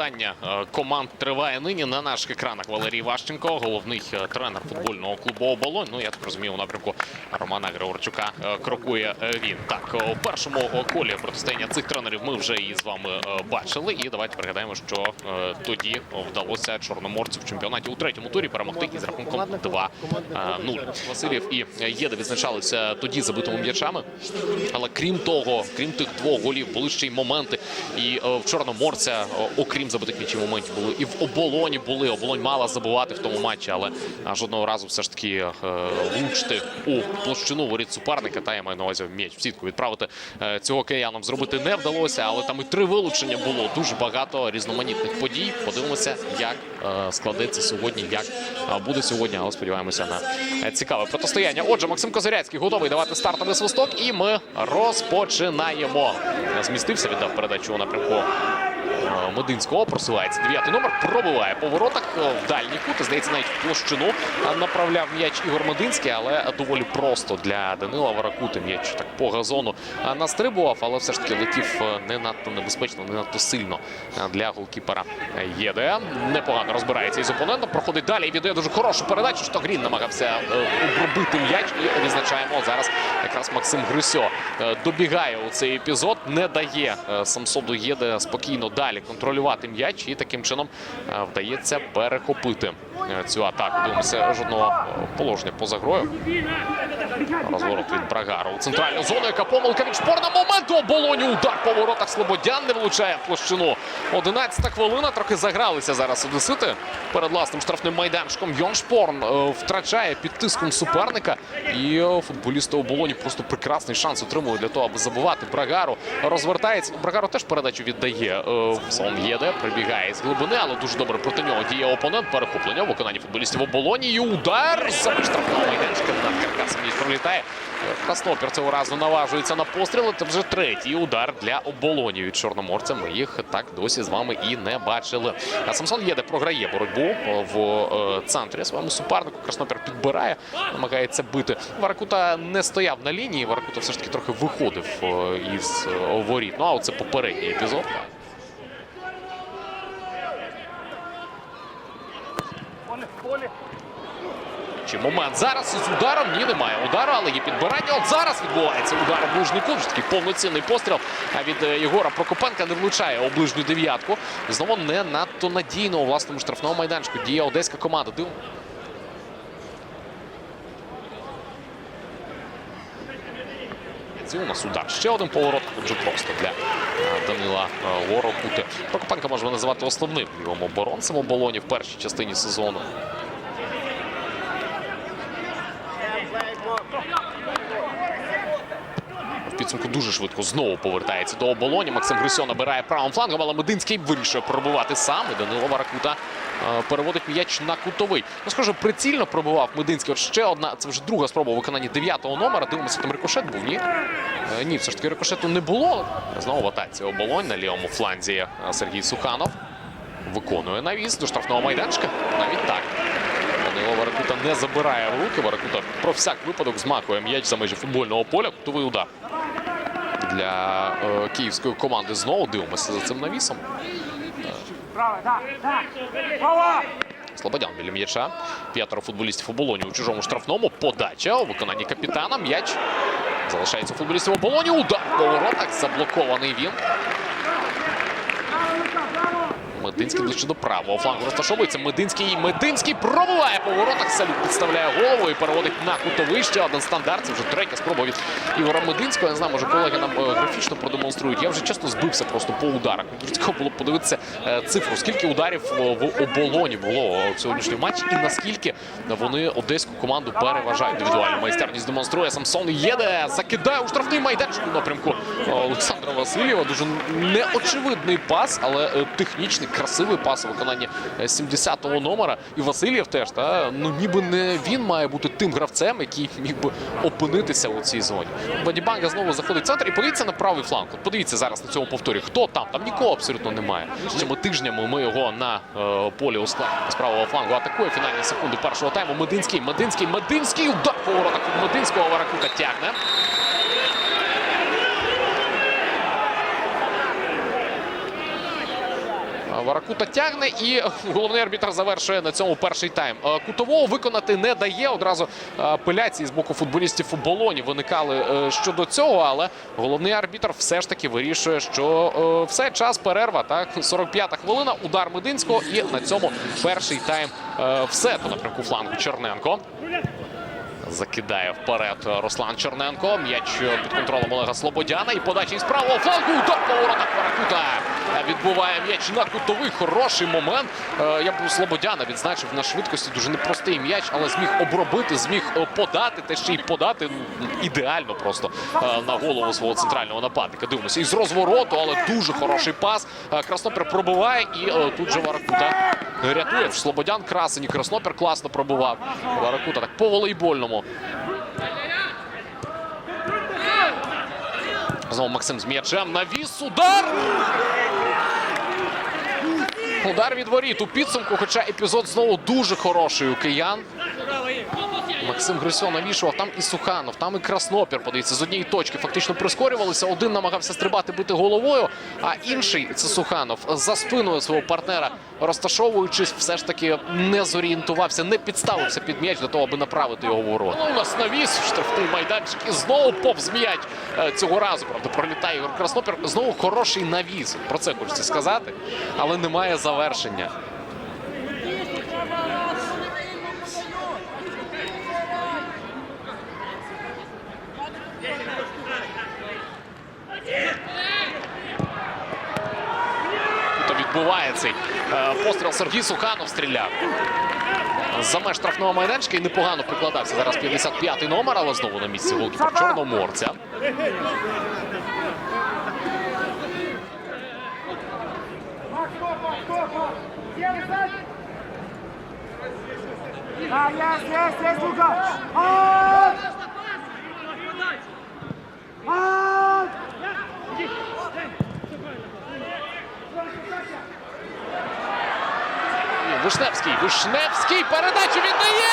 Привітання е, команд триває нині на наших екранах. Валерій Ващенко, головний е, тренер футбольного клубу Оболонь. Ну я так розумію, у напрямку Романа Григорчука е, крокує він. Так, у першому колі протистояння цих тренерів ми вже і з вами бачили. І давайте пригадаємо, що тоді вдалося чорноморцю в чемпіонаті у третьому турі перемогти із рахунком 2-0. Васильєв і Єда відзначалися тоді забитими м'ячами. Але крім того, крім тих двох голів, були ще й моменти. І в Чорноморця, е, окрім забитих м'ячів моментів, були і в оболоні були. Оболонь мала забувати в тому матчі, але жодного разу все ж таки е, влучити у площину воріт суперника. Та я маю на увазі м'яч в сітку відправити е, цього киянам зробити не вдалося. Але там і три вилучення було. Дуже багато різноманітних подій. Подивимося, як е, складеться сьогодні, як буде сьогодні. Але сподіваємося на цікаве протистояння. Отже, Максим Козиряцький готовий давати стартовий свисток, і ми розпочинаємо. Змістився, віддав передачу напрямку. Мединського просувається дев'ятий номер, пробиває по воротах е, в дальній кут. Здається, навіть в площину направляв м'яч Ігор Мединський, але доволі просто для Данила Варакути. М'яч так по газону настрибував, але все ж таки летів е, не надто небезпечно, не надто сильно е, для голкіпера е, ЄД. Непогано розбирається із опонентом. Проходить далі і віддає дуже хорошу передачу. Що Грін намагався е, обробити м'яч і відзначаємо зараз якраз Максим Грисьо добігає у цей епізод, не дає Самсоду Єде спокійно далі контролювати м'яч і таким чином е, вдається перехопити е, цю атаку. Дивимося жодного положення поза грою. Розворот від Брагару центральну зону, яка помилка від шпорна моменту оболоні. Удар по воротах Слободян не влучає площину. 11 хвилина. Трохи загралися зараз одесити перед власним штрафним майданчиком. Йон Шпорн е, втрачає під тиском суперника. І е, футболісти оболоні просто прекрасний шанс отримують для того, аби забивати. Брагару розвертається. Брагару теж передачу віддає. Е, Сон Єде прибігає з глибини, але дуже добре проти нього діє опонент. Перехоплення в виконанні футболістів оболоні. І удар з штрафного майданчика над каркасом пролітає. Краснопір цього разу наважується на постріл. Це вже третій удар для оболоні від чорноморця. Ми їх так досі з вами і не бачили. А Самсон Єде програє боротьбу в е, центрі своєму супернику. Краснопір підбирає, намагається бити. Варакута не стояв на лінії. Варакута все ж таки трохи виходив е, із е, воріт. Ну а це попередній епізод. Чи момент зараз із ударом? Ні, немає удару, але є підбирання. От зараз відбувається удар у ближній кут. Такий повноцінний постріл від е, Єгора Прокопенка не влучає у ближню дев'ятку. Знову не надто надійно у власному штрафному майданчику. Діє одеська команда. Див... У нас удар. Ще один поворот. Дуже просто для е, Данила е, Ворокути. Прокопенка можна називати основним лівим оборонцем оболоні в першій частині сезону. Підсумку дуже швидко знову повертається до оболоні. Максим Грисьо набирає правим флангом, але Мединський вирішує пробивати сам. І Данило Варакута е, переводить м'яч на кутовий. Ну, скажу, прицільно пробивав Мединський. От ще одна, це вже друга спроба у виконанні дев'ятого номера. Дивимося, там рикошет був, ні? Е, Ні, все ж таки рикошету не було. Знову в атаці оболонь на лівому фланзі е, Сергій Суханов. Виконує навіс до штрафного майданчика. Навіть так. Данило Варакута не забирає в руки. Варакута про всяк випадок змахує м'яч за межі футбольного поля. Кутовий удар для е, київської команди. Знову дивимося за цим навісом. Слободян біля м'яча. П'ятеро футболістів оболоні у чужому штрафному. Подача у виконанні капітана. М'яч залишається футболістів оболоні. Удар по воротах. Заблокований він. Мединський ближче до правого флангу розташовується. Мединський Мединський пробиває по воротах. Салют підставляє голову і переводить на кутовий. Ще один стандарт. Це вже третя спроба від Ігора Мединського. Я не знаю, може колеги нам е, графічно продемонструють. Я вже чесно збився просто по ударах. Дуже цікаво було подивитися е, цифру. Скільки ударів е, в оболоні було в сьогоднішньому матчі, і наскільки вони одеську команду переважають. Індивідуальну майстерність демонструє Самсон Єде. Закидає у штрафний майданчик у напрямку е, Олександра Васильєва. Дуже неочевидний пас, але е, технічний, красивий пас у виконанні е, 70-го номера. І Васильєв теж та ну ніби не він має бути тим гравцем, який міг би опинитися у цій зоні. Бадібанга знову заходить в центр і подивіться на правий фланг. От подивіться зараз на цьому повторі. Хто там? Там нікого абсолютно немає. Цими тижнями ми його на е, полі у з правого флангу атакує. Фінальні секунди першого тайму. Мединський, Мединський, Мединський. Удар по Мединського Варакута тягне. Варакута тягне і головний арбітр завершує на цьому перший тайм. Е, Кутового виконати не дає. Одразу е, апеляції з боку футболістів у болоні виникали е, щодо цього, але головний арбітр все ж таки вирішує, що все час перерва. Так, 45-та хвилина, удар Мединського, і на цьому перший тайм все по напрямку флангу Черненко. Закидає вперед Руслан Черненко. М'яч під контролем Олега Слободяна. І подача із правого флангу. Удар по воротах Паракута. Відбуває м'яч на кутовий. Хороший момент. Е, Я б Слободяна відзначив на швидкості дуже непростий м'яч, але зміг обробити, зміг подати. Та ще й подати ну, ідеально просто е, на голову свого центрального нападника. Дивимося. Із розвороту, але дуже хороший пас. Е, Краснопер пробиває і тут же Варакута рятує. Слободян красені. Краснопер класно пробував. Варакута так по волейбольному. Знову Максим з м'ячем. Навіс. Удар! Удар від воріт у підсумку, хоча епізод знову дуже хороший у киян. Максим Грисьо навішував там і Суханов, там і Краснопір. Подивіться, з однієї точки фактично прискорювалися. Один намагався стрибати бити головою, а інший це Суханов за спиною свого партнера, розташовуючись, все ж таки не зорієнтувався, не підставився під м'яч для того, аби направити його в ворота. Ну, у нас навіс штрафний майданчик і знову повз м'яч Е, цього разу. Правда, пролітає Ігор Краснопір. Знову хороший навіс. Про це хочеться сказати, але немає завершення. Тут відбуває цей постріл. Сергій Суханов стріляв. За меж штрафного майданчика і непогано прикладався. Зараз 55-й номер, але знову на місці голкіпер Чорноморця. Yes, yes, yes, Luka. Out! Вишневський. Вишневський передачу віддає!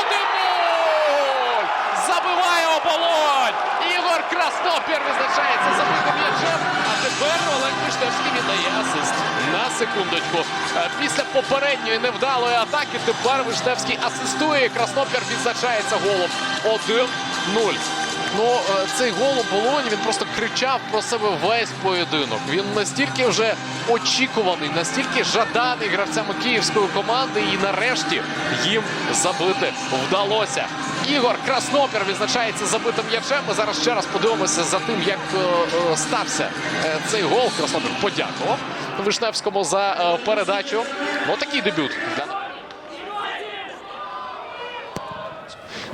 1-0! Забиває оболонь! Ігор Краснопір визначається забитим м'ячем. А тепер Олег Вишневський віддає асист. На секундочку. Е, Після попередньої невдалої атаки тепер Вишневський асистує. і Краснопір відзначається голом. 1-0. Ну, е, цей гол у Болоні він просто кричав про себе весь поєдинок. Він настільки вже очікуваний, настільки жаданий гравцями київської команди, і нарешті їм забити вдалося. Ігор Краснопір відзначається забитим м'ячем. Ми зараз ще раз подивимося за тим, як е, е, стався е, цей гол. Краснопір подякував Вишневському за передачу. Отакий такий дебют.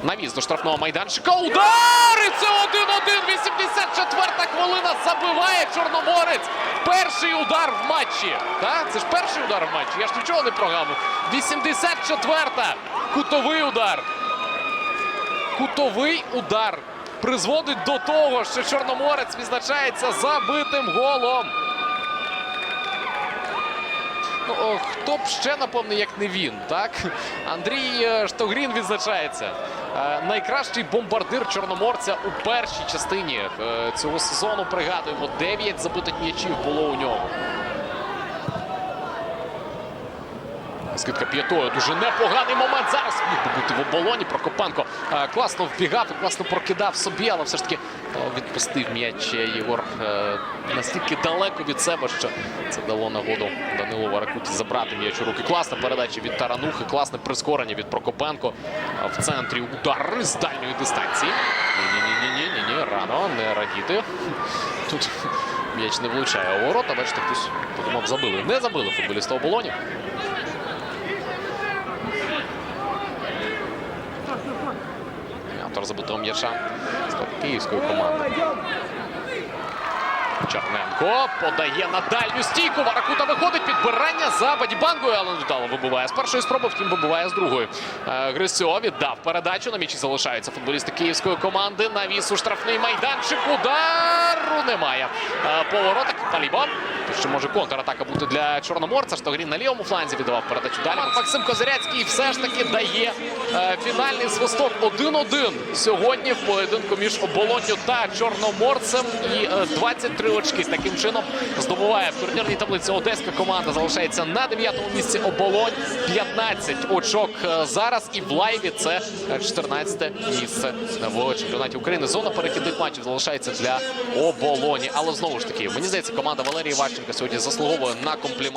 Для Навіс до штрафного майданчика. Удар! І це 1-1. 84-та хвилина забиває Чорноморець. Перший удар в матчі. Так? Це ж перший удар в матчі. Я ж нічого не прогавив. 84-та. Кутовий удар. Кутовий удар призводить до того, що Чорноморець відзначається забитим голом. Ну, хто б ще, напевне, як не він, так? Андрій е, Штогрін відзначається. Е, Найкращий бомбардир Чорноморця у першій частині е, цього сезону. Пригадуємо, 9 забитих м'ячів було у нього. Скидка п'ятою. Дуже непоганий момент. Зараз міг би бути в оболоні. Прокопенко е, класно вбігав класно прокидав собі, але все ж таки відпустив м'яч Єгор е, настільки далеко від себе, що це дало нагоду Данилу Варакуті забрати м'яч у руки. Класна передача від Таранухи, класне прискорення від Прокопенко. В центрі удар з дальньої дистанції. Ні-ні-ні, ні, рано, не радіти. Тут м'яч не влучає у ворота. Бачите, хтось подумав, забили. Не забили футболіста оболоні. Автор забитого м'яча з київської команди. Черненко подає на дальню стійку. Варакута виходить. Підбирання за Бадібангою, але вдало вибиває з першої спроби, втім вибиває з другої. Е, Грисьо віддав передачу. На м'ячі залишаються футболісти київської команди. Навіс у штрафний майданчик. Удару немає. Е, Повороток. Ще може контратака бути для Чорноморця. Штогрін на лівому фланзі віддавав передачу далі. Максим Козиряцький все ж таки дає е, фінальний свисток 1-1 сьогодні в поєдинку між оболонню та Чорноморцем. І е, 23 очки таким чином здобуває в турнірній таблиці одеська команда. Залишається на 9-му місці оболонь. 15 очок е, зараз. І в лайві це 14-те місце в чемпіонаті України. Зона перехідних матчів залишається для оболоні. Але знову ж таки, мені здається, команда Валерії Ващенка сьогодні заслуговує на комплімент.